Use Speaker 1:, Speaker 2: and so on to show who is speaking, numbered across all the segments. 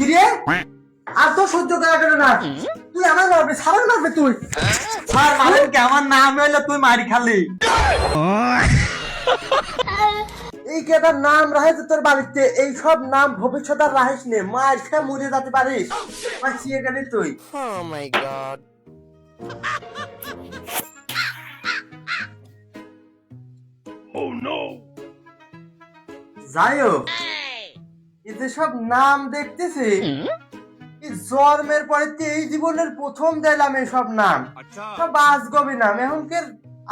Speaker 1: কিরে? আর তো সহ্য করা গেল না তুই আমার মারবে সারান মারবে তুই?
Speaker 2: স্যার মারেন কি? আমার নাম হইলে তুই মারি খালি।
Speaker 1: এই কেটার নাম রাহেছে তোর বাড়িতে? এই সব নাম ভবিষ্যৎ আর রাহিস নে। মার খেয়ে মরে যেতে পারিস। মার গেলি তুই।
Speaker 3: Oh my god.
Speaker 1: যাই হোক। এই যে সব নাম দেখতেছি জন্মের পরে তো এই জীবনের প্রথম দিলাম এসব নাম। সব আজগবি নাম এখনকার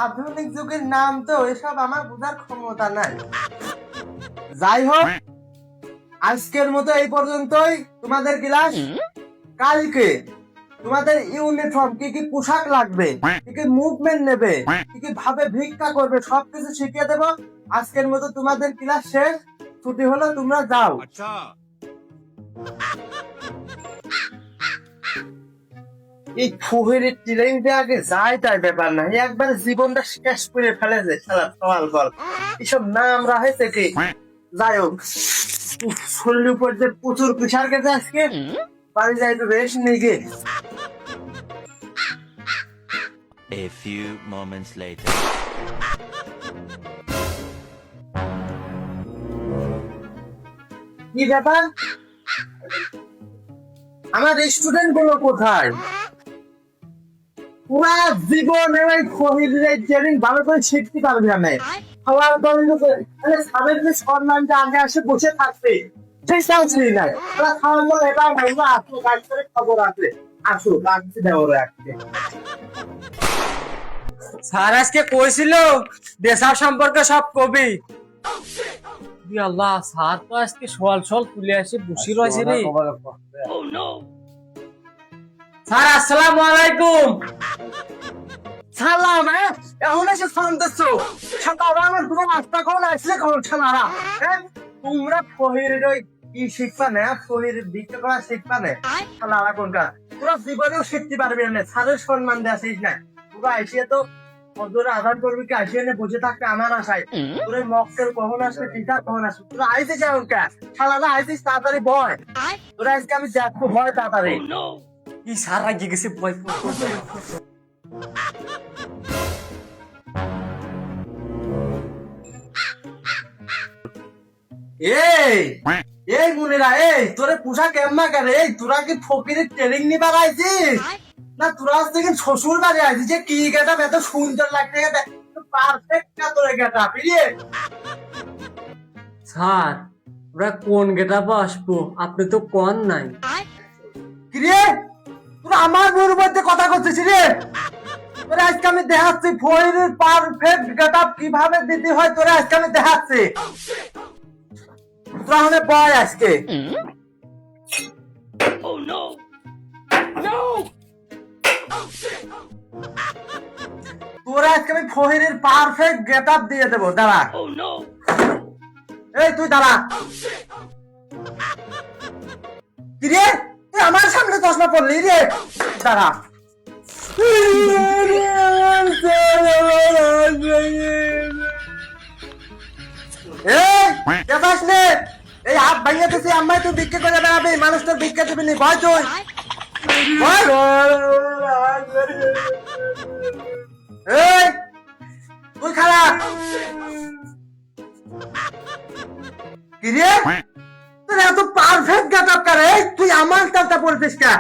Speaker 1: আধুনিক যুগের নাম তো এসব আমার বোঝার ক্ষমতা নাই। যাই হোক আজকের মতো এই পর্যন্তই। তোমাদের ক্লাস কালকে। তোমাদের ইউনিফর্ম কি কি পোশাক লাগবে কি কি মুভমেন্ট নেবে কি কি ভাবে ভিক্ষা করবে সবকিছু শিখিয়ে দেবো। আজকের মতো তোমাদের ক্লাস শেষ। ছুটি হলো তোমরা যাও। এই ফুহের ট্রেনটা আগে যায় তার ব্যাপার না। একবার জীবনটা শেষ করে ফেলেছে খেলা সওয়াল বল এসব নাম রাখেছে কি যাই হোক উফ, শরীরের উপর যে প্রচুর প্রেশার গেছে আজকে বাড়ি যাই তো রেস্ট নেই গে।
Speaker 4: A few moments later.
Speaker 1: কি ব্যাপার? আমার রেস্টুরেন্টগুলো কোথায়? পুরা জীবন ট্রেনিং ভালো করে শিখতে পারবে না তাহলে সাবের যে সম্মানটা আগে আসে বসে থাকবে, সেই চান্সই নাই। ওরা খাওয়ার এটা আসো, কাজ করে খবর আসো কাজটি দেওয়া রাখতে
Speaker 2: স্যার আজকে কইছিল দেশার সম্পর্কে সব কবি। আল্লাহ স্যার তো আজকে সল সল তুলে আসে বসে রয়েছে রে। স্যার আসসালামু আলাইকুম।
Speaker 1: সালাম হ্যাঁ? এখন এসে ফোন দিচ্ছ। সকালে আমার পুরো নাস্তা কোন আসলে কোন ছানারা হ্যাঁ? তোমরা ফহিরের ওই কি শিখবা না? ফহিরের ভিক্ষা করা শিখবা না? ছানারা কোনটা? তোরা জীবনেও শিখতে পারবি না। স্যারের সম্মান দেওয়া শিখ না তোরা এসে তো তোরা আধার করবি কি আসিয়ে এনে বসে থাকবে আমার আশায়? তোরা মক্কেল কখন আসবে টিচার কখন আসবে? তোরা আইতে যাও কে? আইতিস তাড়াতাড়ি বয়। তোরা আজকে আমি দেখব ভয় তাড়াতাড়ি।
Speaker 2: কি স্যার রাগি গেছে বই
Speaker 1: এই এই মুনিরা এই তোরে পোশাক কেমন করে এই তোরা কি ফকিরের ট্রেনিং নিবার আইছিস? না তোরা আজ থেকে শ্বশুর বাড়ি আইছিস যে কি গেটা এত সুন্দর লাগতে গেটা পারফেক্ট না তোরে
Speaker 2: স্যার ওরা কোন গেটাপে আসব? আপনি তো কোন নাই।
Speaker 1: কিরে? তোরা আমার বউর মধ্যে কথা করছিস রে? তোরা আজকে আমি দেখাচ্ছি ফয়ের পারফেক্ট গেটা কীভাবে দিতে হয় তোরা আজকে আমি দেখাচ্ছি। তোরা হলে বয় আজকে। তোরা আজকে আমি ফহিরের পারফেক্ট গেট আপ দিয়ে দেবো দাঁড়া। এই তুই দাঁড়া। তুই আমার সামনে চশমা পড়লি রে? দাঁড়া। এই হাত ভাঙিয়ে দিছি আম্মাই তুই ভিক্ষা করে বেড়াবি মানুষ তোর ভিক্ষা দিবি নি ভয় তুই তুই খারাপ কি রে? তোর এত পারফেক্ট গেট আপ করে তুই আমার চালটা পড়েছিস কা?